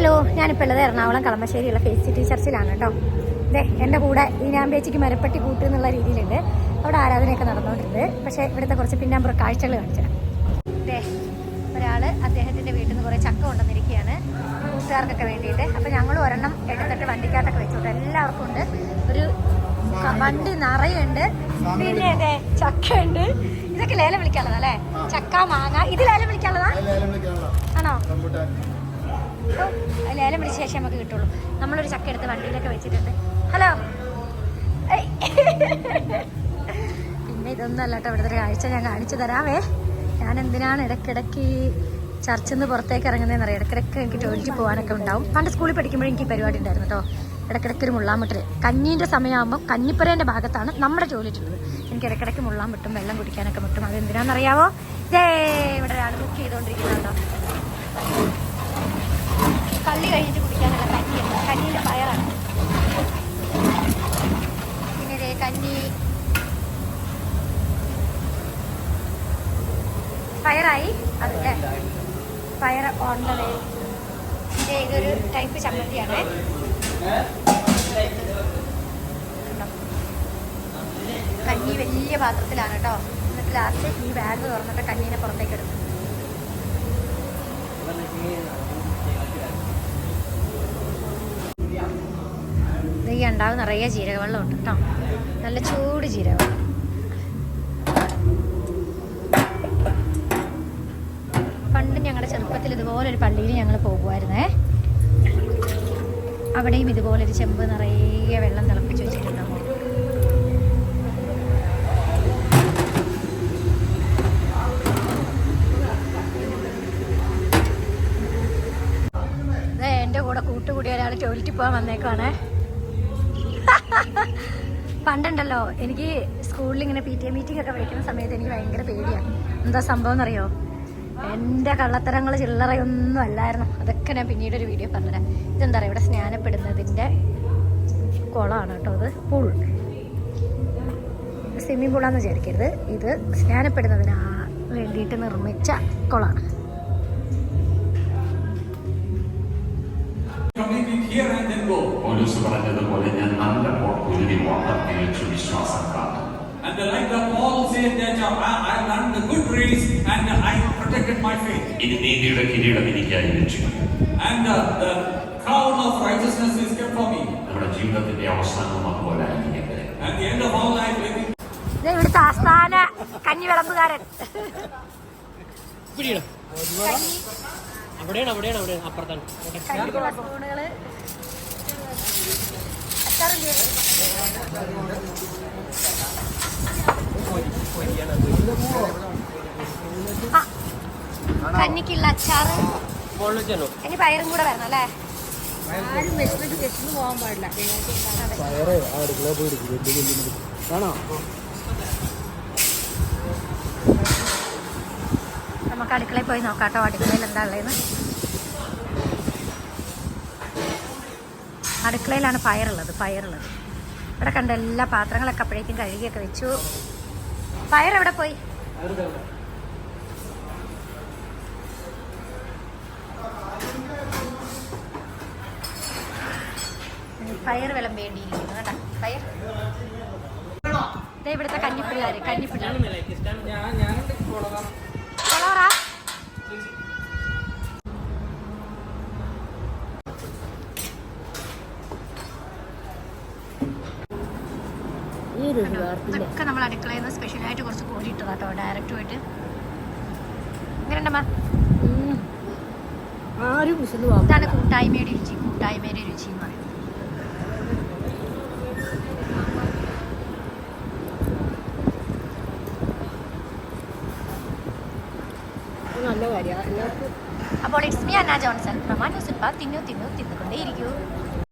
Hello ഞാനിപ്പോൾ ഉള്ളത് എറണാകുളം കളമശ്ശേരിയുള്ള ഫേസ് സിറ്റി ചർച്ചിലാണ് കേട്ടോ. ദേ എന്റെ കൂടെ ഈ ഈനാമ്പേച്ചിക്ക് മരപ്പെട്ടി കൂട്ട് എന്നുള്ള രീതിയിലുണ്ട്. അവിടെ ആരാധനയൊക്കെ നടന്നുകൊണ്ടിരുന്നത്. പക്ഷേ ഇവിടുത്തെ കുറച്ച് പിന്നാമ്പുറ കാഴ്ചകൾ കാണിച്ചു ദേ ഒരാൾ അദ്ദേഹത്തിന്റെ വീട്ടിൽ നിന്ന് കുറേ ചക്ക കൊണ്ടുവന്നിരിക്കുകയാണ്. കൂട്ടുകാർക്കൊക്കെ വേണ്ടിയിട്ട്. അപ്പോൾ ഞങ്ങൾ ഒരെണ്ണം എടുത്തിട്ട് വണ്ടിക്കകത്തൊക്കെ വെച്ചോട്ടെ. എല്ലാവർക്കും ഉണ്ട്. ഒരു വണ്ടി നിറയുണ്ട്. പിന്നെ അതെ ചക്കയുണ്ട്. ഇതൊക്കെ ലേലം വിളിക്കാനുള്ളതാ അല്ലേ ചക്ക മാങ്ങ ഇത് ലേലം വിളിക്കാനുള്ളതാ ആണോ ഓ, അത് ലേലം പിടിച്ച ശേഷം നമുക്ക് കിട്ടുള്ളൂ. നമ്മളൊരു ചക്ക എടുത്ത് വണ്ടിയിലൊക്കെ വെച്ചിട്ടുണ്ട്. ഹലോ. പിന്നെ ഇതൊന്നും അല്ല കേട്ടോ ഇവിടുത്തെ കാഴ്ച ഞാൻ കാണിച്ചു തരാമേ. ഞാൻ എന്തിനാണ് ഇടയ്ക്കിടയ്ക്ക് ചർച്ചിൽ നിന്ന് പുറത്തേക്ക് ഇറങ്ങുന്നതെന്ന് അറിയാം. ഇടയ്ക്കിടയ്ക്ക് എനിക്ക് ടോയ്ലറ്റിൽ പോകാനൊക്കെ ഉണ്ടാവും. പണ്ട് സ്കൂളിൽ പഠിക്കുമ്പോഴും എനിക്ക് പരിപാടി ഉണ്ടായിരുന്നു കേട്ടോ. ഇടയ്ക്കിടയ്ക്ക് ഒരു മുള്ളാൻ മുട്ടൽ കഞ്ഞീന്റെ സമയമാകുമ്പോൾ കഞ്ഞിപ്പുരേന്റെ ഭാഗത്താണ് നമ്മുടെ ടോയ്ലറ്റ് ഉള്ളത് എനിക്ക് ഇടയ്ക്കിടയ്ക്ക് മുള്ളാൻ മുട്ടും വെള്ളം കുടിക്കാനൊക്കെ പറ്റും അത് എന്തിനാണെന്നറിയാവോ ദേ ഇവിടെ ഒരാൾ ബുക്ക് ചെയ്തുകൊണ്ടിരിക്കുന്നുണ്ടോ കള്ളി കഴിഞ്ഞിട്ട് കുടിക്കാനുള്ള കഞ്ഞിയുണ്ട് കഞ്ഞീന്റെ പയറാണ്. പിന്നെ കഞ്ഞി. പയറായി? അതല്ലേ പയർ ഓണ്ടത് ഇതിന്റെ ഇതൊരു ടൈപ്പ് ചമ്മന്തിയാണ്. കഞ്ഞി വലിയ പാത്രത്തിലാണ് കേട്ടോ. എന്നിട്ട് ലാസ്റ്റ് ഈ ബാഗ് തുറന്നിട്ട് കഞ്ഞീനെ പുറത്തേക്ക് ഇടും ഈ ഉണ്ടാവും നിറയെ ജീരകവെള്ളം ഉണ്ട് കേട്ടോ നല്ല ചൂട് ജീരകവെള്ളം. പണ്ട് ഞങ്ങളുടെ ചെറുപ്പത്തിൽ ഇതുപോലൊരു പള്ളിയിൽ ഞങ്ങൾ പോകുമായിരുന്നേ അവിടെയും ഇതുപോലൊരു ചെമ്പ് നിറയെ വെള്ളം തിളപ്പിച്ച് വെച്ചിട്ടുണ്ടാവും ദേ, എന്റെ കൂടെ കൂട്ടുകൂടിയ ഒരാൾ ടോയ്ലറ്റിൽ പോകാൻ വന്നേക്കുവാണേ. പണ്ടുണ്ടല്ലോ എനിക്ക് സ്കൂളിൽ ഇങ്ങനെ പി ടി എ മീറ്റിംഗ് ഒക്കെ വയ്ക്കുന്ന സമയത്ത് എനിക്ക് ഭയങ്കര പേടിയാണ് എന്താ സംഭവം എന്നറിയോ? എന്റെ കള്ളത്തരങ്ങൾ ചില്ലറയൊന്നും അല്ലായിരുന്നു. അതൊക്കെ ഞാൻ പിന്നീട് ഒരു വീഡിയോ പറഞ്ഞുതരാം. ഇതെന്താ പറയുക? ഇവിടെ സ്നാനപ്പെടുന്നതിന്റെ കുളമാണ് കേട്ടോ ഇത്. പൂൾ. സ്വിമ്മിംഗ് പൂളാന്ന് വിചാരിക്കരുത്. ഇത് സ്നാനപ്പെടുന്നതിന് വേണ്ടിയിട്ട് നിർമ്മിച്ച കുളമാണ്. പോലീസ് പറഞ്ഞതുപോലെ ഞാൻ നല്ല കുരുതി ഓട്ടം തികച്ചു വിശ്വാസം കാത്തു And the, like the Paul said that uh, I, I run the good race and I protected my faith. ഇനി നീതിയുടെ കിരീടം എനിക്കായി രക്ഷിക്കും And uh, the crown of righteousness is kept for me. നമ്മുടെ ജീവിതത്തിന്റെ അവസാനം അതുപോലെ ആയിരിക്കട്ടെ And the end of all life, will be. ഇവിടുത്തെ ആസ്ഥാന കഞ്ഞി വിളമ്പുകാരൻ പിടിയിടും അവിടെയാണ് അവിടെയാണ് അവിടെയാണ്. അപ്പുറത്താണ്. കന്നിക്കുള്ള അച്ചാറ്. ഇനി പയറും കൂടെ വരണം അല്ലേ? ആരും വിശന്നിട്ട് വിശന്ന് പോകാൻ പാടില്ല. നമുക്ക് അടുക്കളയിൽ പോയി നോക്കാം കേട്ടോ അടുക്കളയിൽ എന്താ ഉള്ളതെന്ന്. അടുക്കളയിലാണ് പയറുള്ളത് പയറുള്ളത്. ഇവിടെ കണ്ട എല്ലാ പാത്രങ്ങളൊക്കെ അപ്പോഴേക്കും കഴുകിയൊക്കെ വെച്ചു. പയർ എവിടെ പോയി? പയർ വിളമ്പേണ്ടിയിരിക്കുന്നു കേട്ടോ. പയർ. ദേ ഇവിടുത്തെ കഞ്ഞിപ്പിള്ളാര് കഞ്ഞിപ്പിള്ളേർ കൊളോറ ഈ ഒരു വാർത്തയില്ല ഇതൊക്കെ നമ്മൾ അടുക്കളയിൽ നിന്ന് സ്പെഷ്യലായിട്ട് കുറച്ച് കോരിയിട്ടതാ കേട്ടോ ഡയറക്റ്റ് പോയിട്ട് എങ്ങനെയുണ്ടമ്മ ആരും ഇതാണ് കൂട്ടായ്മയുടെ രുചി കൂട്ടായ്മയുടെ രുചി എന്ന് പറയുന്നത്. അപ്പോൾ ഇറ്റ്സ് മീ അന്ന ജോൺസൺ. പ്രമാൻ ന്യൂസ് തിന്നു തിന്നു തിന്നുകൊണ്ടേയിരിക്കൂ.